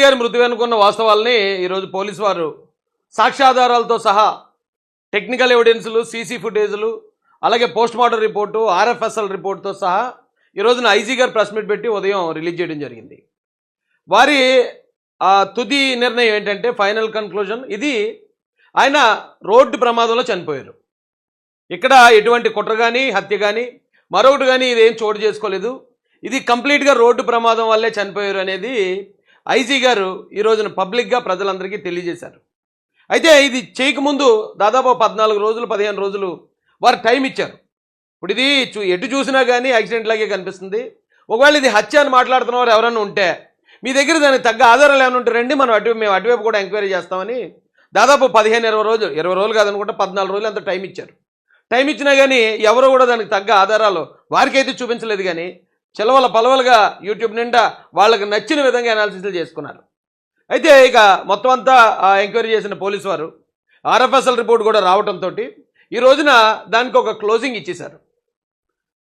గారి మృతి వెనుకున్న వాస్తవాల్ని ఈరోజు పోలీసు వారు సాక్ష్యాధారాలతో సహా టెక్నికల్ ఎవిడెన్సులు సీసీ ఫుటేజ్లు అలాగే పోస్ట్ మార్టం రిపోర్టు ఆర్ఎఫ్ఎస్ఎల్ రిపోర్ట్తో సహా ఈ రోజున ఐజీ గారు ప్రెస్ మీట్ పెట్టి ఉదయం రిలీజ్ చేయడం జరిగింది. వారి ఆ, తుది నిర్ణయం ఏంటంటే ఫైనల్ కన్క్లూజన్ ఇది ఆయన రోడ్డు ప్రమాదంలో చనిపోయారు. ఇక్కడ ఎటువంటి కుట్ర కానీ హత్య కానీ మరొకటి కానీ ఇదేం చోటు చేసుకోలేదు. ఇది కంప్లీట్గా రోడ్డు ప్రమాదం వల్లే చనిపోయారు అనేది ఐజీ గారు ఈ రోజున పబ్లిక్గా ప్రజలందరికీ తెలియజేశారు. అయితే ఇది చేయకముందు దాదాపు పద్నాలుగు రోజులు పదిహేను రోజులు వారు టైం ఇచ్చారు. ఇప్పుడు ఇది చూ ఎటు చూసినా కానీ యాక్సిడెంట్ లాగే కనిపిస్తుంది. ఒకవేళ ఇది హత్య అని మాట్లాడుతున్న వారు ఎవరైనా ఉంటే మీ దగ్గర దానికి తగ్గ ఆధారాలు ఏమైనా ఉంటే రండి మనం అటు మేము అటువైపు కూడా ఎంక్వైరీ చేస్తామని దాదాపు పదిహేను ఇరవై రోజులు ఇరవై రోజులు కాదనుకుంటే పద్నాలుగు రోజులు అంత టైం ఇచ్చారు. టైం ఇచ్చినా కానీ ఎవరో కూడా దానికి తగ్గ ఆధారాలు వారికైతే చూపించలేదు కానీ చిలవల పలవలుగా యూట్యూబ్ నిండా వాళ్ళకి నచ్చిన విధంగా అనాలిసిస్లు చేసుకున్నారు. అయితే ఇక మొత్తం అంతా ఎంక్వైరీ చేసిన పోలీసు వారు ఆర్ఎఫ్ఎస్ఎల్ రిపోర్ట్ కూడా రావడంతో ఈ రోజున దానికి ఒక క్లోజింగ్ ఇచ్చేశారు.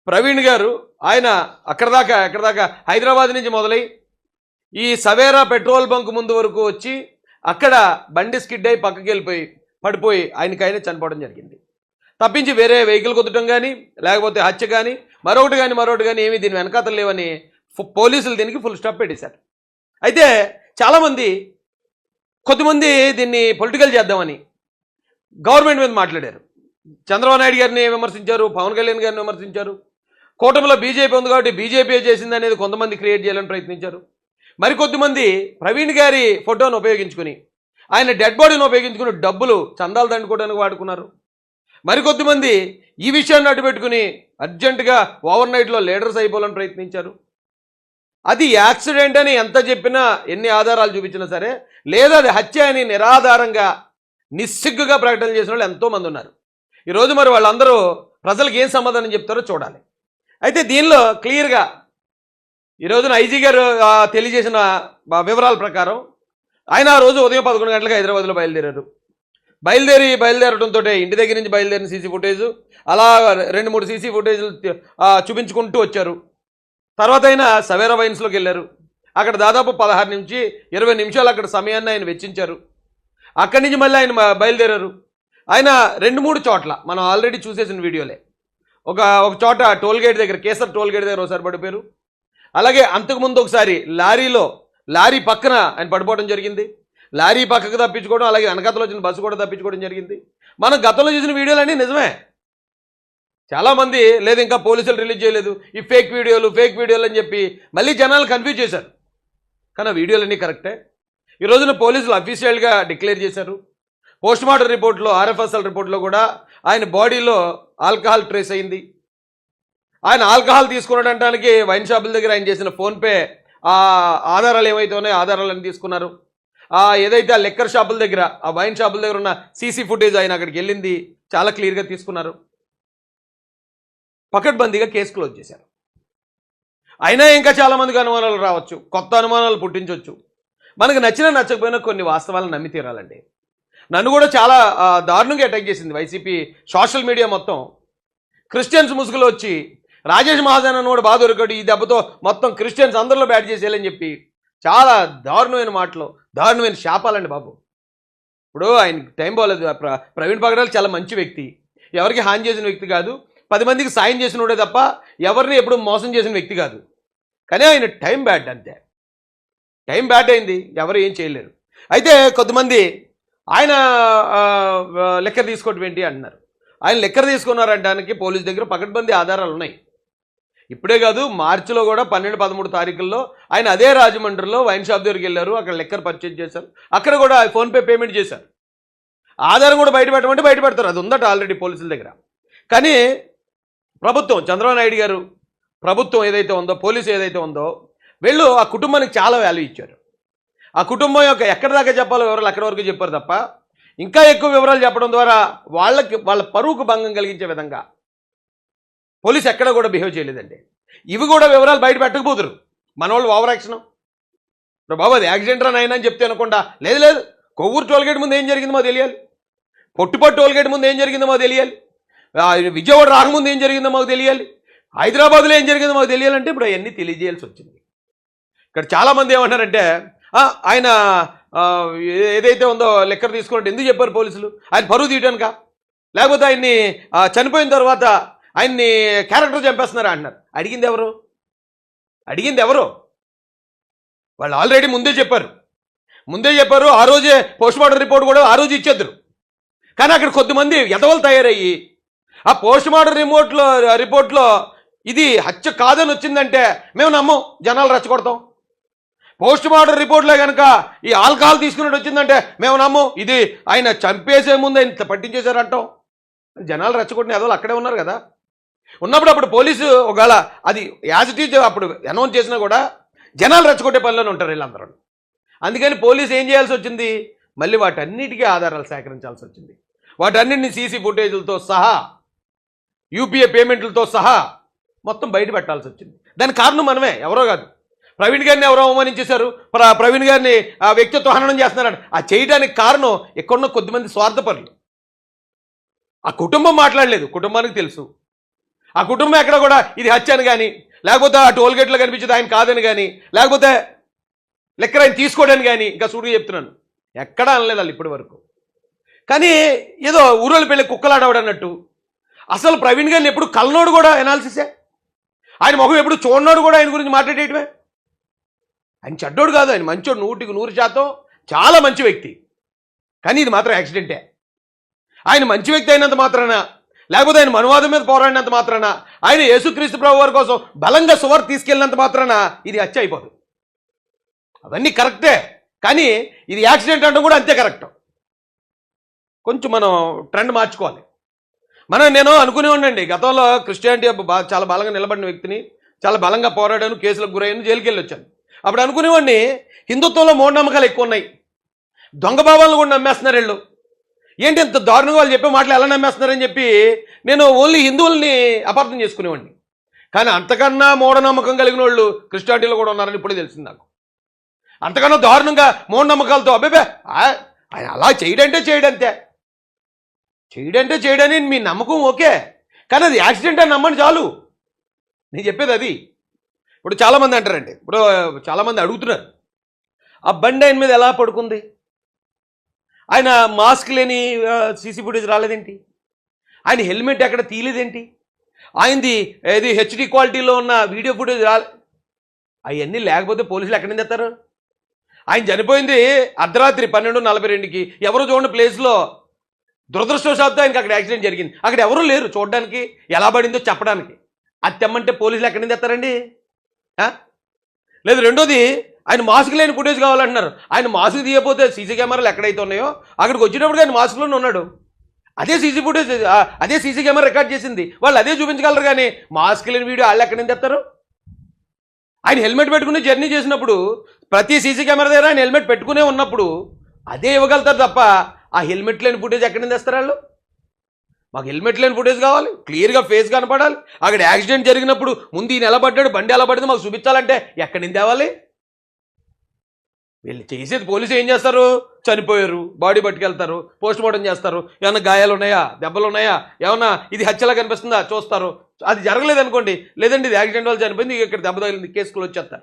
ప్రవీణ్ గారు ఆయన అక్కడ దాకా ఎక్కడ దాకా హైదరాబాద్ నుంచి మొదలై ఈ సవేరా పెట్రోల్ బంక్ ముందు వరకు వచ్చి అక్కడ బండి స్కిడ్ అయి పక్కకి వెళ్ళిపోయి పడిపోయి ఆయనకైనా చనిపోవడం జరిగింది. తప్పించి వేరే వెహికల్ కుదటం కానీ లేకపోతే హత్య కానీ మరొకటి కానీ మరొకటి కానీ ఏమీ దీని వెనకాతలు లేవని పోలీసులు దీనికి ఫుల్ స్టాప్ పెట్టేశారు. అయితే చాలామంది కొద్దిమంది దీన్ని పొలిటికల్ చేద్దామని గవర్నమెంట్ మీద మాట్లాడారు. చంద్రబాబు నాయుడు గారిని విమర్శించారు పవన్ కళ్యాణ్ గారిని విమర్శించారు. కూటమిలో బీజేపీ ఉంది కాబట్టి బీజేపీ చేసింది అనేది కొంతమంది క్రియేట్ చేయాలని ప్రయత్నించారు. మరికొద్దిమంది ప్రవీణ్ గారి ఫోటోను ఉపయోగించుకుని ఆయన డెడ్ బాడీని ఉపయోగించుకుని డబ్బులు చందాలు దండుకోవడానికి వాడుకున్నారు. మరికొద్దిమంది ఈ విషయాన్ని అడ్డుపెట్టుకుని అర్జెంటుగా ఓవర్ నైట్లో లీడర్స్ అయిపోవాలని ప్రయత్నించారు. అది యాక్సిడెంట్ అని ఎంత చెప్పినా ఎన్ని ఆధారాలు చూపించినా సరే లేదా అది హత్య అని నిరాధారంగా నిస్సిగ్గుగా ప్రకటన చేసిన వాళ్ళు ఎంతోమంది ఉన్నారు. ఈరోజు మరి వాళ్ళందరూ ప్రజలకు ఏం సమాధానం చెప్తారో చూడాలి. అయితే దీనిలో క్లియర్గా ఈ రోజున ఐజీ గారు తెలియజేసిన వివరాల ప్రకారం ఆయన ఆ రోజు ఉదయం పదకొండు గంటలకు హైదరాబాద్లో బయలుదేరారు. బయలుదేరి బయలుదేరడంతో ఇంటి దగ్గర నుంచి బయలుదేరిన సీసీ ఫుటేజ్ అలా రెండు మూడు సీసీ ఫుటేజ్లు చూపించుకుంటూ వచ్చారు. తర్వాత ఆయన సవేరా వైన్స్లోకి వెళ్ళారు. అక్కడ దాదాపు పదహారు నుంచి ఇరవై నిమిషాలు అక్కడ సమయాన్ని ఆయన వెచ్చించారు. అక్కడి నుంచి మళ్ళీ ఆయన బయలుదేరారు. ఆయన రెండు మూడు చోట్ల మనం ఆల్రెడీ చూసేసిన వీడియోలే. ఒక ఒక చోట టోల్ గేట్ దగ్గర కేసర్ టోల్ గేట్ దగ్గర ఒకసారి పడిపోయారు. అలాగే అంతకుముందు ఒకసారి లారీలో లారీ పక్కన ఆయన పడిపోవడం జరిగింది. లారీ పక్కకు తప్పించుకోవడం అలాగే వెనకతలో వచ్చిన బస్సు కూడా తప్పించుకోవడం జరిగింది. మనం గతంలో చూసిన వీడియోలన్నీ నిజమే. చాలామంది లేదు ఇంకా పోలీసులు రిలీజ్ చేయలేదు. ఈ ఫేక్ వీడియోలు ఫేక్ వీడియోలు అని చెప్పి మళ్ళీ జనాలు కన్ఫ్యూజ్ చేశారు. కానీ ఆ వీడియోలన్నీ కరెక్టే. ఈ రోజున పోలీసులు అఫీషియల్గా డిక్లేర్ చేశారు. పోస్ట్ మార్టం రిపోర్ట్లో ఆర్ఎఫ్ఎస్ఎల్ రిపోర్ట్లో కూడా ఆయన బాడీలో ఆల్కహాల్ ట్రేస్ అయింది. ఆయన ఆల్కహాల్ తీసుకున్నటానికి వైన్ షాపుల దగ్గర ఆయన చేసిన ఫోన్పే ఆధారాలు ఏవైతే ఉన్నాయో ఆధారాలను తీసుకున్నారు. ఏదైతే ఆ లెక్కర్ షాపుల దగ్గర ఆ వైన్ షాపుల దగ్గర ఉన్న సీసీ ఫుటేజ్ ఆయన అక్కడికి వెళ్ళింది చాలా క్లియర్గా తీసుకున్నారు. పకడ్బందీగా కేసు క్లోజ్ చేశారు. అయినా ఇంకా చాలామందికి అనుమానాలు రావచ్చు కొత్త అనుమానాలు పుట్టించవచ్చు మనకు నచ్చినా నచ్చకపోయినా కొన్ని వాస్తవాలను నమ్మి తీరాలండి. నన్ను కూడా చాలా దారుణంగా అటాక్ చేసింది వైసీపీ సోషల్ మీడియా మొత్తం. క్రిస్టియన్స్ ముసుగులో వచ్చి రాజేష్ మహాజన్ అని కూడా బాధ దొరకడు ఈ దెబ్బతో మొత్తం క్రిస్టియన్స్ అందరిలో బ్యాట్ చేసేయాలని చెప్పి చాలా దారుణమైన మాటలు దారుణమైన శాపాలండి బాబు. ఇప్పుడు ఆయనకి టైం పోలేదు. ప్ర- ప్రవీణ్ పగడాలు చాలా మంచి వ్యక్తి. ఎవరికి హాని చేసిన వ్యక్తి కాదు. పది మందికి సాయం చేసినోడే తప్ప ఎవరిని ఎప్పుడు మోసం చేసిన వ్యక్తి కాదు. కానీ ఆయన టైం బ్యాడ్ అంతే. టైం బ్యాడ్ అయింది. ఎవరు ఏం చేయలేరు. అయితే కొంతమంది ఆయన లెక్కర్ తీసుకోవటం ఏంటి అంటున్నారు. ఆయన లెక్కర్ తీసుకున్నారంటానికి పోలీస్ దగ్గర పకడ్బందీ ఆధారాలు ఉన్నాయి ఇప్పుడే కాదు మార్చిలో కూడా పన్నెండు పదమూడు తారీఖుల్లో ఆయన అదే రాజమండ్రిలో వైన్ షాప్ దగ్గరికి వెళ్ళారు అక్కడ లెక్కర్ పర్చేజ్ చేశారు. అక్కడ కూడా ఫోన్పే పేమెంట్ చేశారు. ఆధారం కూడా బయట పెట్టమంటే బయట పెడతారు. అది ఉందట ఆల్రెడీ పోలీసుల దగ్గర. కానీ ప్రభుత్వం చంద్రబాబు నాయుడు గారు ప్రభుత్వం ఏదైతే ఉందో పోలీసు ఏదైతే ఉందో వీళ్ళు ఆ కుటుంబానికి చాలా వాల్యూ ఇచ్చారు. ఆ కుటుంబం యొక్క ఎక్కడి దాకా చెప్పాలో వివరాలు అక్కడి వరకు చెప్పారు తప్ప ఇంకా ఎక్కువ వివరాలు చెప్పడం ద్వారా వాళ్ళకి వాళ్ళ పరువుకు భంగం కలిగించే విధంగా పోలీస్ ఎక్కడ కూడా బిహేవ్ చేయలేదండి. ఇవి కూడా వివరాలు బయట పెట్టకపోతురు మన వాళ్ళు ఓవర్ యాక్షన్ బాబు అది యాక్సిడెంట్ రన్ అయినా అని చెప్తే అనుకుంటా. లేదు లేదు. కొవ్వూరు టోల్గేట్ ముందు ఏం జరిగిందో మాకు తెలియాలి. పొట్టుపట్టు టోల్గేట్ ముందు ఏం జరిగిందో మాకు తెలియాలి. విజయవాడ రాకముందు ఏం జరిగిందో మాకు తెలియాలి. హైదరాబాద్లో ఏం జరిగిందో మాకు తెలియాలంటే ఇప్పుడు అవన్నీ తెలియజేయాల్సి వచ్చింది. ఇక్కడ చాలామంది ఏమంటారంటే ఆయన ఏదైతే ఉందో లెక్కర్ తీసుకున్నట్టు ఎందుకు చెప్పారు పోలీసులు? ఆయన పరువు తీయడానిక లేకపోతే ఆయన్ని చనిపోయిన తర్వాత ఆయన్ని క్యారెక్టర్ చంపేస్తున్నారా అంటున్నారు. అడిగింది ఎవరు? అడిగింది ఎవరు? వాళ్ళు ఆల్రెడీ ముందే చెప్పారు. ముందే చెప్పారు ఆ రోజే పోస్ట్ మార్టం రిపోర్ట్ కూడా ఆ రోజు ఇచ్చేద్దరు. కానీ అక్కడ కొద్దిమంది ఎదవలు తయారయ్యి ఆ పోస్ట్ మార్టం రిమోట్లో రిపోర్ట్లో ఇది హత్య కాదని వచ్చిందంటే మేము నమ్మం జనాలు రెచ్చగొడతాం. పోస్ట్ మార్టం రిపోర్ట్లో కనుక ఈ ఆల్కహాల్ తీసుకున్నట్టు వచ్చిందంటే మేము నమ్మం ఇది ఆయన చంపేసే ముందు ఆయన పట్టించేశారంటాం. జనాలు రెచ్చగొట్టిన ఎదవలు అక్కడే ఉన్నారు కదా. ఉన్నప్పుడు అప్పుడు పోలీసు ఒకవేళ అది యాజ్ ఇట్ ఈజ్ అప్పుడు అనౌన్స్ చేసినా కూడా జనాలు రెచ్చగొట్టే పనిలోనే ఉంటారు వీళ్ళందరూ. అందుకని పోలీసు ఏం చేయాల్సి వచ్చింది? మళ్ళీ వాటన్నిటికీ ఆధారాలు సేకరించాల్సి వచ్చింది. వాటన్నిటిని సీసీ ఫుటేజీలతో సహా యూపీఏ పేమెంట్లతో సహా మొత్తం బయట పెట్టాల్సి వచ్చింది. దానికి కారణం మనమే ఎవరో కాదు. ప్రవీణ్ గారిని ఎవరో అవమానించేశారు. ప్ర- ప్రవీణ్ గారిని ఆ వ్యక్తిత్వ హననం చేస్తున్నారని ఆ చేయడానికి కారణం ఎక్కడున్న కొద్దిమంది స్వార్థపరులు. ఆ కుటుంబం మాట్లాడలేదు కుటుంబానికి తెలుసు. ఆ కుటుంబం ఎక్కడ కూడా ఇది హత్య అని కానీ లేకపోతే ఆ టోల్ గేట్లో కనిపించేది ఆయన కాదని కానీ లేకపోతే లెక్కర ఆయన తీసుకోడని కానీ ఇంకా సూటిగా చెప్తున్నాను. ఎక్కడా అనలేదు వాళ్ళు ఇప్పటి వరకు. కానీ ఏదో ఊరోళ్ళు పెళ్ళి కుక్కలాడవాడు అన్నట్టు అసలు ప్రవీణ్ గారిని ఎప్పుడు కలనోడు కూడా ఎనాలిసిసే ఆయన మొహం ఎప్పుడు చూడనోడు కూడా ఆయన గురించి మాట్లాడేయటమే? ఆయన చెడ్డోడు కాదు ఆయన మంచోడు నూటికి నూరు శాతం చాలా మంచి వ్యక్తి. కానీ ఇది మాత్రం యాక్సిడెంటే. ఆయన మంచి వ్యక్తి అయినంత మాత్రాన లేకపోతే ఆయన మనువాదం మీద పోరాడినంత మాత్రాన ఆయన యేసుక్రీస్తు ప్రభు వారి కోసం బలంగా సువర్ తీసుకెళ్ళినంత మాత్రాన ఇది హత్య అయిపోదు అవన్నీ కరెక్టే కానీ ఇది యాక్సిడెంట్ అంటే కూడా అంతే కరెక్ట్. కొంచెం మనం ట్రెండ్ మార్చుకోవాలి. మనం నేను అనుకునే ఉండండి గతంలో క్రిస్టియానిటీ చాలా బలంగా నిలబడిన వ్యక్తిని చాలా బలంగా పోరాడాను కేసులకు గురయ్యాను జైలుకి వెళ్ళి వచ్చాను అప్పుడు అనుకునేవాడిని హిందుత్వంలో మూఢనమ్మకాలు ఎక్కువ ఉన్నాయి. దొంగ బాబాలను కూడా నమ్మేస్తున్నారు వీళ్ళు. ఏంటి ఇంత దారుణంగా వాళ్ళు చెప్పే మాటలు ఎలా నమ్మేస్తున్నారని చెప్పి నేను ఓన్లీ హిందువుల్ని అపార్థం చేసుకునేవాడిని. కానీ అంతకన్నా మూఢనమ్మకం కలిగిన వాళ్ళు క్రిస్టియానిటీలో కూడా ఉన్నారని ఇప్పుడే తెలిసింది నాకు. అంతకన్నా దారుణంగా మూఢనమ్మకాలతో అబ్బాబే ఆ- ఆయన అలా చేయడంటే చేయడంతే. చేయడంటే చేయడని మీ నమ్మకం ఓకే కానీ అది యాక్సిడెంట్ అని నమ్మండి చాలు. నేను చెప్పేది అది. ఇప్పుడు చాలామంది అంటారండి ఇప్పుడు చాలామంది అడుగుతున్నారు ఆ బండి ఆయన మీద ఎలా పడుకుంది? ఆయన మాస్క్ లేని సీసీ ఫుటేజ్ రాలేదేంటి? ఆయన హెల్మెట్ ఎక్కడ తీయలేదేంటి? ఆయనది ఏది హెచ్డి క్వాలిటీలో ఉన్న వీడియో ఫుటేజ్ రాలే అవన్నీ లేకపోతే పోలీసులు ఎక్కడ నుంచి తెస్తారు? ఆయన చనిపోయింది అర్ధరాత్రి పన్నెండు నలభై రెండుకి. ఎవరు చూడండి ప్లేస్లో? దురదృష్టవశాత్తు ఆయనకి అక్కడ యాక్సిడెంట్ జరిగింది. అక్కడ ఎవరూ లేరు చూడడానికి. ఎలా పడిందో చెప్పడానికి. అది తెమ్మంటే పోలీసులు ఎక్కడి నుంచి తెస్తారండి? లేదు రెండోది ఆయన మాస్క్ లేని ఫుటేజ్ కావాలంటున్నారు. ఆయన మాస్క్ తీయకపోతే సీసీ కెమెరాలు ఎక్కడైతే ఉన్నాయో అక్కడికి వచ్చేటప్పుడు ఆయన మాస్క్లోనే ఉన్నాడు. అదే సీసీ ఫుటేజ్ అదే సీసీ కెమెరా రికార్డ్ చేసింది. వాళ్ళు అదే చూపించగలరు కానీ మాస్క్ లేని వీడియో వాళ్ళు ఎక్కడ నుంచి తెస్తారు? ఆయన హెల్మెట్ పెట్టుకుని జర్నీ చేసినప్పుడు ప్రతి సీసీ కెమెరా దగ్గర ఆయన హెల్మెట్ పెట్టుకునే ఉన్నప్పుడు అదే ఇవ్వగలుగుతారు తప్ప ఆ హెల్మెట్ లేని ఫుటేజ్ ఎక్కడి నుంచి తెస్తారు వాళ్ళు? మాకు హెల్మెట్ లేని ఫుటేజ్ కావాలి క్లియర్గా ఫేస్ కనపడాలి. అక్కడ యాక్సిడెంట్ జరిగినప్పుడు ముందు ఈయన ఎలా పడ్డాడు బండి ఎలా పడింది మాకు చూపించాలంటే ఎక్కడి నుంచి తేవాలి? వీళ్ళు చేసేది పోలీసు ఏం చేస్తారు? చనిపోయారు బాడీ పట్టుకెళ్తారు పోస్ట్ మార్టం చేస్తారు. ఏమైనా గాయాలు ఉన్నాయా? దెబ్బలు ఉన్నాయా? ఏమన్నా ఇది హత్యలా కనిపిస్తుందా? చూస్తారు. అది జరగలేదు అనుకోండి. లేదండి ఇది యాక్సిడెంట్ వల్ల చనిపోయింది ఇక్కడ దెబ్బ తగిలింది కేసుకులు వచ్చేస్తారు.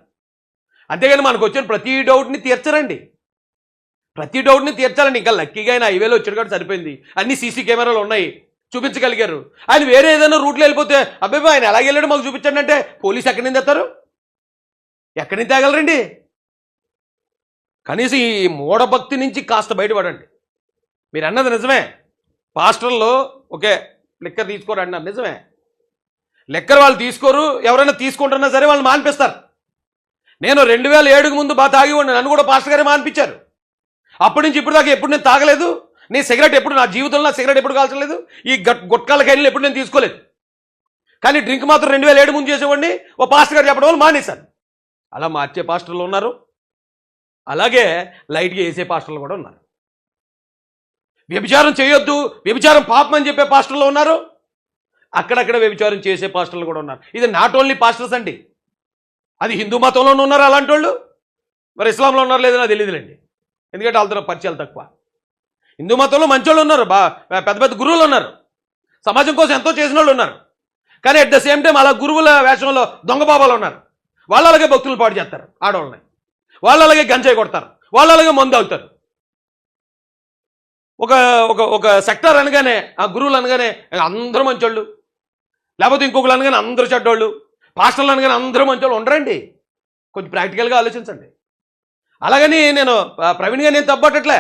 అంతేగాని మనకు వచ్చిన ప్రతి డౌట్ని తీర్చరండి. ప్రతి డౌట్ని తీర్చాలండి. ఇంకా లక్కీగా ఆయన హైవేలో వచ్చాడు కాబట్టి సరిపోయింది. అన్ని సీసీ కెమెరాలు ఉన్నాయి. చూపించగలిగారు. ఆయన వేరే ఏదైనా రూట్లో వెళ్ళిపోతే అబ్బాయి ఆయన ఎలాగ వెళ్ళాడు మాకు చూపించండి అంటే పోలీసు ఎక్కడి నుంచి తెస్తారు? ఎక్కడి నుంచి తేగలరండి? కనీసం ఈ మూఢభక్తి నుంచి కాస్త బయటపడండి. మీరు అన్నది నిజమే. పాస్టర్లో ఓకే లెక్కర్ తీసుకోరు అన్నారు. నిజమే. లెక్కర్ వాళ్ళు తీసుకోరు ఎవరైనా తీసుకుంటున్నా సరే వాళ్ళు మానిపిస్తారు. నేను రెండు వేల ఏడుకు ముందు బాగా తాగి ఉండి నన్ను కూడా పాస్టర్ గారే మాన్పించారు. అప్పటి నుంచి ఇప్పుడు దాకా ఎప్పుడు నేను తాగలేదు. నీ సిగరెట్ ఎప్పుడు నా జీవితంలో సిగరెట్ ఎప్పుడు కాల్చలేదు ఈ గట్ గుట్కాల కైలు ఎప్పుడు నేను తీసుకోలేదు. కానీ డ్రింక్ మాత్రం రెండు వేల ఏడు ముందు చేసేవాడిని. ఓ పాస్టర్ గారు చెప్పడం వల్ల మానేశాను అలా మార్చే పాస్టర్లు ఉన్నారు. అలాగే లైట్గా వేసే పాస్టర్లు కూడా ఉన్నారు. వ్యభిచారం చేయొద్దు వ్యభిచారం పాపం అని చెప్పే పాస్టర్లు ఉన్నారు. అక్కడక్కడ వ్యభిచారం చేసే పాస్టర్లు కూడా ఉన్నారు. ఇది నాట్ ఓన్లీ పాస్టర్స్ అండి. అది హిందూ మతంలోనూ ఉన్నారు అలాంటి వాళ్ళు మరి ఇస్లాంలో ఉన్నారు లేదో నాకు తెలియదులేండి ఎందుకంటే వాళ్ళతో పరిచయాలు తక్కువ. హిందూ మతంలో మంచోళ్ళు ఉన్నారు బా పెద్ద పెద్ద గురువులు ఉన్నారు. సమాజం కోసం ఎంతో చేసిన వాళ్ళు ఉన్నారు. కానీ అట్ ద సేమ్ టైం అలా గురువుల వేషంలో దొంగ బాబాలు ఉన్నారు. వాళ్ళు అలాగే భక్తులు పాటు చేస్తారు ఆడవాళ్ళని. వాళ్ళు అలాగే గంజాయి కొడతారు. వాళ్ళు అలాగే మందు అవుతారు ఒక ఒక ఒక సెక్టార్ అనగానే ఆ గురువులు అనగానే అందరూ మంచోళ్ళు. లేకపోతే ఇంకొకరు అనగానే అందరూ చెడ్డోళ్ళు. పాస్టర్లు అనగానే అందరూ మంచోళ్ళు. ఉండరండి. కొంచెం ప్రాక్టికల్గా ఆలోచించండి. అలాగని నేను ప్రవీణ్ గారు నేను తప్పట్టట్లే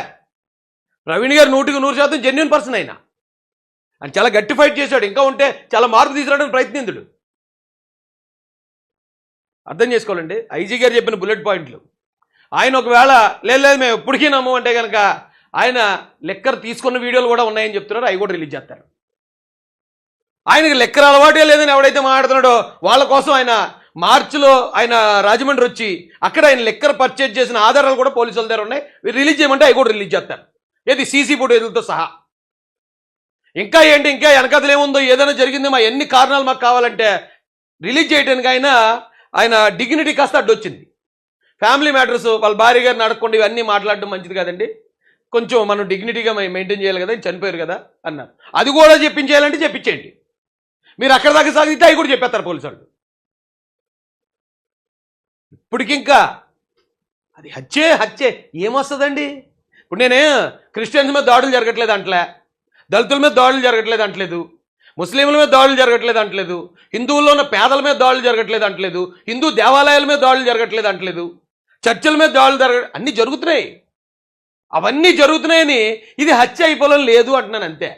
ప్రవీణ్ గారు నూటికి నూరు శాతం జెన్యున్ పర్సన్ అయినా ఆయన చాలా గట్టి ఫైట్ చేశాడు. ఇంకా ఉంటే చాలా మార్పు తీసుకురావడానికి ప్రయత్నిందుడు అర్థం చేసుకోవాలండి. ఐజీ గారు చెప్పిన బుల్లెట్ పాయింట్లు ఆయన ఒకవేళ లేదు లేదు మేము ఎప్పటికీ నమ్ము అంటే కనుక ఆయన లెక్కర్ తీసుకున్న వీడియోలు కూడా ఉన్నాయని చెప్తున్నారు అవి కూడా రిలీజ్ చేస్తారు. ఆయనకి లెక్కర్ అలవాటే లేదని ఎవడైతే మాట్లాడుతున్నాడో వాళ్ళ కోసం ఆయన మార్చిలో ఆయన రాజమండ్రి వచ్చి అక్కడ ఆయన లెక్కర్ పర్చేజ్ చేసిన ఆధారాలు కూడా పోలీసుల దగ్గర ఉన్నాయి. రిలీజ్ చేయమంటే అవి కూడా రిలీజ్ చేస్తారు. ఏది సీసీ ఫుటేజ్లతో సహా. ఇంకా ఏంటి ఇంకా వెనకథలు ఏముందో ఏదైనా జరిగిందో మా ఎన్ని కారణాలు మాకు కావాలంటే రిలీజ్ చేయడానికి ఆయన ఆయన డిగ్నిటీ కాస్త అడ్డొచ్చింది. ఫ్యామిలీ మ్యాటర్స్ వాళ్ళ భార్య గారిని అడగకుండా ఇవన్నీ మాట్లాడడం మంచిది కదండి. కొంచెం మనం డిగ్నిటీగా మెయింటైన్ చేయాలి కదా చనిపోయారు కదా అన్నారు. అది కూడా చెప్పించేయాలంటే చెప్పించేయండి. మీరు అక్కడ దాకా సాగితే అవి కూడా చెప్పేస్తారు పోలీసు వాళ్ళు ఇప్పటికింకా అది హత్యే హత్యే. ఏమొస్తుందండి? ఇప్పుడు నేనే క్రిస్టియన్స్ మీద దాడులు జరగట్లేదు అంటలే. దళితుల మీద దాడులు జరగట్లేదు అంటలేదు. ముస్లింల మీద దాడులు జరగట్లేదు అంటలేదు. హిందువుల్లో ఉన్న పేదల మీద దాడులు జరగట్లేదు అంటలేదు. హిందూ దేవాలయాల మీద దాడులు జరగట్లేదు అంటలేదు. చర్చల మీద దాడులు జరగడం అన్నీ జరుగుతున్నాయి. అవన్నీ జరుగుతున్నాయని ఇది హత్య అయిపోవడం లేదు అంటున్నాను అంతే.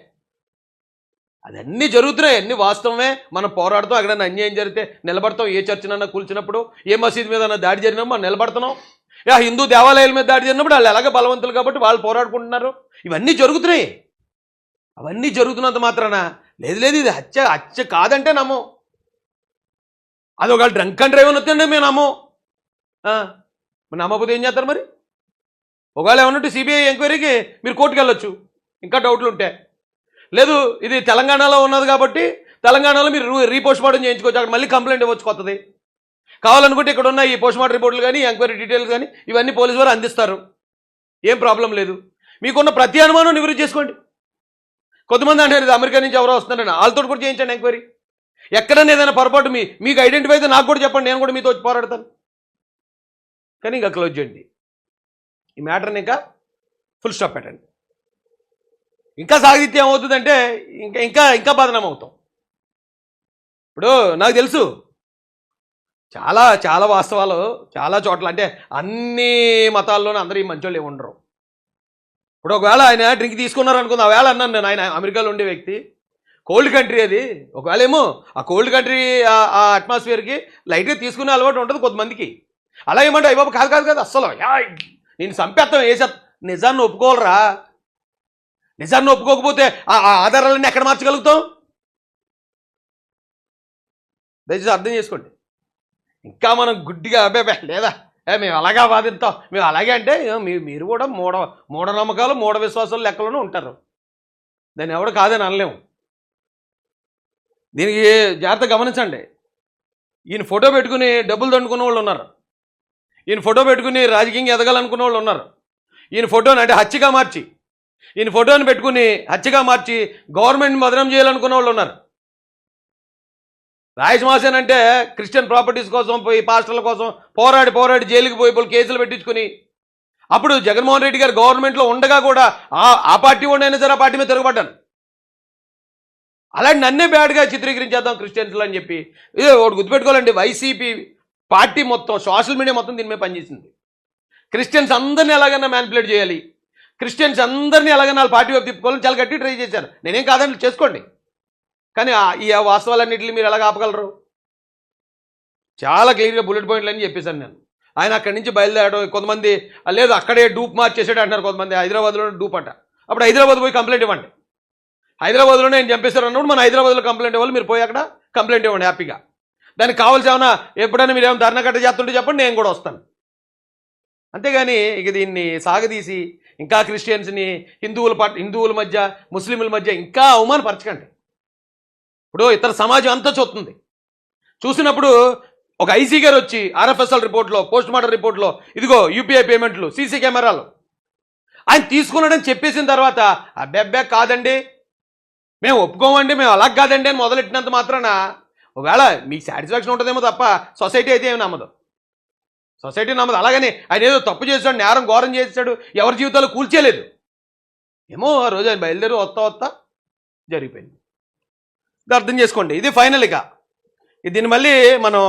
అదన్నీ జరుగుతున్నాయి అన్ని వాస్తవమే. మనం పోరాడుతాం ఎక్కడైనా అన్యాయం జరిగితే నిలబడతాం ఏ చర్చనన్నా కూల్చినప్పుడు ఏ మసీద్ మీద దాడి జరిగినప్పుడు మనం నిలబడుతున్నాం. యా హిందూ దేవాలయాల మీద దాడి జరిగినప్పుడు వాళ్ళు ఎలాగ బలవంతులు కాబట్టి వాళ్ళు పోరాడుకుంటున్నారు. ఇవన్నీ జరుగుతున్నాయి. అవన్నీ జరుగుతున్నంత మాత్రాన లేదు లేదు ఇది హత్య హత్య కాదంటే నమ్ము. అది ఒకవేళ డ్రంక్ అండ్ డ్రైవ్ వస్తుంటే మేము నమ్ము. మరి నమ్మకపోతే ఏం చేస్తారు మరి? ఒకవేళ ఏమన్నట్టు సిబిఐ ఎంక్వైరీకి మీరు కోర్టుకు వెళ్ళొచ్చు ఇంకా డౌట్లు ఉంటే లేదు ఇది తెలంగాణలో ఉన్నది కాబట్టి తెలంగాణలో మీరు రీపోస్ట్ మార్టం చేయించుకోవచ్చు. అక్కడ మళ్ళీ కంప్లైంట్ ఇవ్వచ్చు కొత్తది. కావాలనుకుంటే ఇక్కడ ఉన్న ఈ పోస్ట్ మార్టం రిపోర్ట్లు కానీ ఎంక్వైరీ డీటెయిల్స్ కానీ ఇవన్నీ పోలీసు వారు అందిస్తారు. ఏం ప్రాబ్లం లేదు. మీకున్న ప్రతి అనుమానం నివృత్తి చేసుకోండి. కొంతమంది అంటారు ఇది అమెరికా నుంచి ఎవరో వస్తున్నారని. వాళ్ళతో కూడా చేయించండి ఎంక్వైరీ. ఎక్కడైనా ఏదైనా పొరపాటు మీ మీకు ఐడెంటిఫై అయితే నాకు కూడా చెప్పండి. నేను కూడా మీతో వచ్చి పోరాడతాను. కానీ ఇంకా క్లోజ్ చేయండి. ఈ మ్యాటర్ని ఇంకా ఫుల్ స్టాప్ పెట్టండి. ఇంకా సాగితే ఏమవుతుందంటే ఇంకా ఇంకా ఇంకా బదనం అవుతాం ఇప్పుడు నాకు తెలుసు చాలా చాలా వాస్తవాలు చాలా చోట్ల అంటే అన్ని మతాల్లోనూ అందరూ ఈ మంచోళ్ళు ఉండరు. ఇప్పుడు ఒకవేళ ఆయన డ్రింక్ తీసుకున్నారు అనుకుంది ఆ అన్నాను నేను ఆయన అమెరికాలో ఉండే వ్యక్తి కోల్డ్ కంట్రీ అది. ఒకవేళ ఏమో ఆ కోల్డ్ కంట్రీ ఆ అట్మాస్ఫియర్కి లైట్గా తీసుకునే అలవాటు ఉంటుంది కొంతమందికి. అలా ఏమంటే అయ్యబాబు కాదు కాదు కాదు అస్సలు. యా నేను చంపేస్తాం వేసే నిజాన్ని ఒప్పుకోవాలరా? నిజాన్ని ఒప్పుకోకపోతే ఆ ఆధారాలన్నీ ఎక్కడ మార్చగలుగుతాం? దయచేసి అర్థం చేసుకోండి. ఇంకా మనం గుడ్డిగా అబ్బాబే లేదా? ఏ మేము అలాగే వాదిస్తాం. మేము అలాగే అంటే మీ- మీరు కూడా మూఢ మూఢనమ్మకాలు మూఢ విశ్వాసాలు లెక్కలోనే ఉంటారు. దాన్ని ఎవడు కాదని అనలేము. దీనికి జాగ్రత్త గమనించండి. ఈయన ఫోటో పెట్టుకుని డబ్బులు దండుకున్న వాళ్ళు ఉన్నారు. ఈయన ఫోటో పెట్టుకుని రాజకీయంగా ఎదగాలనుకున్న వాళ్ళు ఉన్నారు. ఈయన ఫోటోని అంటే హత్యగా మార్చి ఈయన ఫోటోని పెట్టుకుని హత్యగా మార్చి గవర్నమెంట్ని బదనం చేయాలనుకున్న వాళ్ళు ఉన్నారు. రాయసమాసేన్ అంటే క్రిస్టియన్ ప్రాపర్టీస్ కోసం పోయి పాస్టర్ల కోసం పోరాడి పోరాడి జైలుకి పోయి పోయి కేసులు పెట్టించుకుని అప్పుడు జగన్మోహన్ రెడ్డి గారు గవర్నమెంట్లో ఉండగా కూడా ఆ ఆ పార్టీ ఉండైనా సరే ఆ పార్టీ మీద తిరగబడ్డాను. అలాంటి నన్నే బ్యాడ్గా చిత్రీకరించేద్దాం క్రిస్టియన్స్లో అని చెప్పి ఇదే ఒకటి గుర్తుపెట్టుకోవాలండి వైసీపీ పార్టీ మొత్తం సోషల్ మీడియా మొత్తం దీని మీద పనిచేసింది. క్రిస్టియన్స్ అందరినీ ఎలాగైనా మ్యానిపులేట్ చేయాలి. క్రిస్టియన్స్ అందరినీ ఎలాగైనా వాళ్ళ పార్టీ వైపు తిప్పుకోవాలని చాలా గట్టి ట్రై చేశారు. నేనేం కాదని చేసుకోండి. కానీ ఆ- ఈ వాస్తవాలన్నింటినీ మీరు ఎలాగ ఆపగలరు? చాలా క్లియర్గా బుల్లెట్ పాయింట్లు అని చెప్పేశాను నేను. ఆయన అక్కడి నుంచి బయలుదేరడం కొంతమంది లేదు అక్కడే డూప్ మార్చేసాడు అంటున్నారు కొంతమంది హైదరాబాద్లో డూప్ అంట. అప్పుడు హైదరాబాద్ పోయి కంప్లైంట్ ఇవ్వండి. హైదరాబాద్లోనే నేను చంపేశారు అన్నప్పుడు మన హైదరాబాద్లో కంప్లైంట్ ఇవ్వాలి మీరు పోయి అక్కడ కంప్లైంట్ ఇవ్వండి హ్యాపీగా. దానికి కావాల్సేమన్నా ఎప్పుడైనా మీరు ఏమైనా ధర్నా కట్ట చేస్తుంటే చెప్పండి నేను కూడా వస్తాను. అంతేగాని ఇక దీన్ని సాగదీసి ఇంకా క్రిస్టియన్స్ని హిందువుల పట్ హిందువుల మధ్య ముస్లింల మధ్య ఇంకా అవమానపరచకండి. ఇప్పుడు ఇతర సమాజం అంతా చూస్తుంది. చూసినప్పుడు ఒక ఐసీ గారు వచ్చి ఆర్ఎఫ్ఎస్ఎల్ రిపోర్ట్లో పోస్ట్ మార్టం రిపోర్ట్లో ఇదిగో యూపీఐ పేమెంట్లు సీసీ కెమెరాలు. ఆయన తీసుకున్నాడని చెప్పేసిన తర్వాత అబ్బెబ్బే కాదండి మేము ఒప్పుకోమండి మేము అలా కాదండి అని మొదలెట్టినంత మాత్రాన ఒకవేళ మీకు సాటిస్ఫాక్షన్ ఉంటుందేమో తప్ప సొసైటీ అయితే ఏమి నమ్మదు. సొసైటీ నమ్మదు. అలాగని ఆయన ఏదో తప్పు చేశాడు నేరం ఘోరం చేశాడు ఎవరి జీవితాలు కూల్చేయలేదు. ఏమో ఆ రోజు ఆయన బయలుదేరి వస్తా వస్తా జరిగిపోయింది. ఇది అర్థం చేసుకోండి. ఇది ఫైనల్ ఇక. దీన్ని మళ్ళీ మనం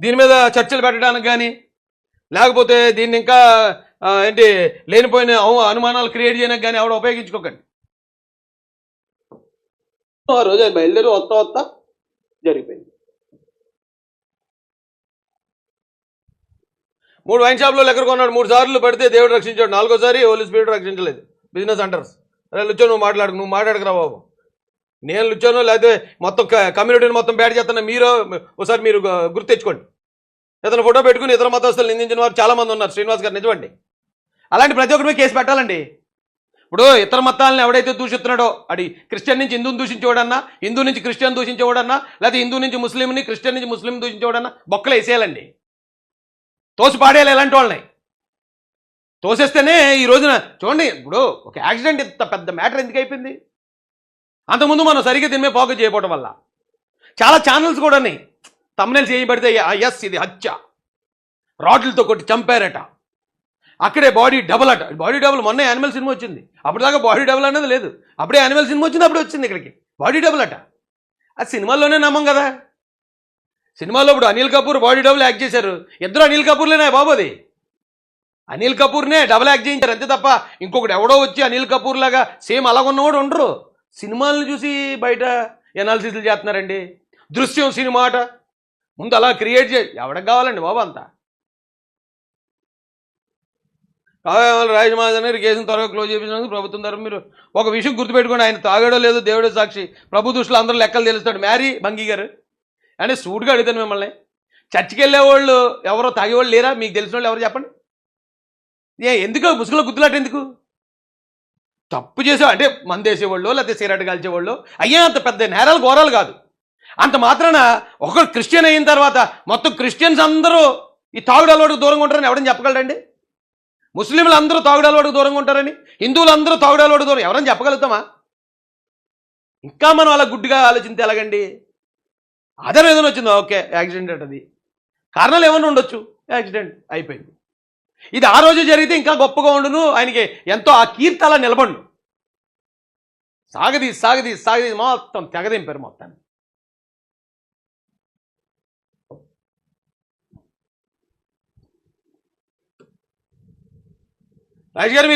దీని మీద చర్చలు పెట్టడానికి కానీ లేకపోతే దీన్ని ఇంకా ఏంటి లేనిపోయిన అనుమానాలు క్రియేట్ చేయడానికి కానీ ఎవడ ఉపయోగించుకోకండి. ఆ రోజు ఆయన బయలుదేరి వస్తా వస్తా జరిగిపోయింది. మూడు వైన్ షాప్లో లెక్కర్ కొన్నాడు? మూడు సార్లు పెడితే దేవుడు రక్షించాడు. నాలుగోసారి హోలీ స్పిరిట్ రక్షించలేదు. బిజినెస్ అంటర్స్ అరే లుచ్చో నువ్వు మాట్లాడుకు నువ్వు మాట్లాడకరా బాబు. నేను లుచ్చాను లేకపోతే మొత్తం కమ్యూనిటీని మొత్తం బ్యాడ్ చేస్తున్నా మీరు ఒకసారి మీరు గుర్తు తెచ్చుకోండి. ఇతను ఫోటో పెట్టుకుని ఇతర మతస్థులు నిందించిన వారు చాలామంది ఉన్నారు. శ్రీనివాస్ గారు నిజమండి. అలాంటి ప్రతి ఒక్కరి కేసు పెట్టాలండి. ఇప్పుడు ఇతర మతాలను ఎవడైతే దూషిస్తున్నాడో అది క్రిస్టియన్ నుంచి హిందూని దూషించేవాడన్నా హిందూ నుంచి క్రిస్టియన్ దూషించేవాడన్నా లేకపోతే హిందూ నుంచి ముస్లింని క్రిస్టియన్ నుంచి ముస్లిం దూషించేవాడన్నా బొక్కలు వేసేయాలండి. తోసి పాడేయాలి ఎలాంటి వాళ్ళని. తోసేస్తేనే ఈ రోజున చూడండి ఇప్పుడు ఒక యాక్సిడెంట్ ఇంత పెద్ద మ్యాటర్ ఎందుకు అయిపోయింది? అంతకుముందు మనం సరిగ్గా దీని మీద ఫోకస్ చేయకపోవడం వల్ల. చాలా ఛానల్స్ కూడా తమ్నెల్స్ చేయబడితే ఎస్ ఇది హత్య. రాడ్లతో కొట్టి చంపారట. అక్కడే బాడీ డబల్ అట బాడీ డబుల్ మొన్న యానిమల్ సినిమా వచ్చింది. అప్పటిదాకా బాడీ డబుల్ అనేది లేదు. అప్పుడే యానిమల్ సినిమా వచ్చింది అప్పుడే వచ్చింది ఇక్కడికి. బాడీ డబుల్ అట. ఆ సినిమాల్లోనే నమ్మం కదా. సినిమాలో ఇప్పుడు Anil Kapoor body double act చేశారు. ఇద్దరు అనిల్ కపూర్లేనే బాబు అది? అనిల్ కపూర్నే డబుల్ యాక్ట్ చేయించారు అంతే తప్ప ఇంకొకటి ఎవడో వచ్చి అనిల్ కపూర్ లాగా సేమ్ అలాగున్నవాడు ఉండరు. సినిమాలను చూసి బయట ఎనాలిసిస్లు చేస్తున్నారండి. దృశ్యం సినిమా అట. ముందు అలా క్రియేట్ చే ఎవడికి కావాలండి బాబు అంతా? కావాలి రాజమహాజన్ కేసును త్వరగా క్లోజ్ చేయించినందుకు ప్రభుత్వం తరఫు మీరు ఒక విషయం గుర్తుపెట్టుకోండి. ఆయన తాగాడో లేదో దేవుడే సాక్షి. ప్రభు దృష్టిలో అందరూ లెక్కలు తెలుస్తాడు. మ్యారీ బంగి గారు. అంటే సూట్గా అడుగుతాను మిమ్మల్ని. చర్చికి వెళ్ళేవాళ్ళు ఎవరో తాగేవాళ్ళు లేరా? మీకు తెలిసిన వాళ్ళు ఎవరు చెప్పండి. ఏ ఎందుకు? ముసుగులో గుద్దులాట ఎందుకు? తప్పు చేసే అంటే మందేసేవాళ్ళు లేకపోతే సిగరెట్ కాల్చేవాళ్ళు? అయ్యే అంత పెద్ద నేరాలు ఘోరాలు కాదు. అంత మాత్రాన ఒకరు క్రిస్టియన్ అయిన తర్వాత మొత్తం క్రిస్టియన్స్ అందరూ ఈ తాగుడు అలవాటుకు దూరంగా ఉంటారని ఎవడని చెప్పగలడండి? ముస్లింలు అందరూ తాగుడాలవాడికి దూరంగా ఉంటారని? హిందువులు అందరూ తాగుడాలవాడికి దూరం ఎవరని చెప్పగలుగుతామా? ఇంకా మనం అలా గుడ్డిగా ఆలోచించి ఎలాగండి? ఆధారం ఏదైనా వచ్చిందా? ఓకే యాక్సిడెంట్ అంటది కారణాలు ఏమైనా ఉండొచ్చు? యాక్సిడెంట్ అయిపోయింది. ఇది ఆ రోజు జరిగితే ఇంకా గొప్పగా ఉండును ఆయనకి ఎంతో ఆ కీర్తి అలా నిలబడు సాగది సాగది సాగది మొత్తం తెగదింపారు మొత్తాన్ని. రాజు గారు మీరు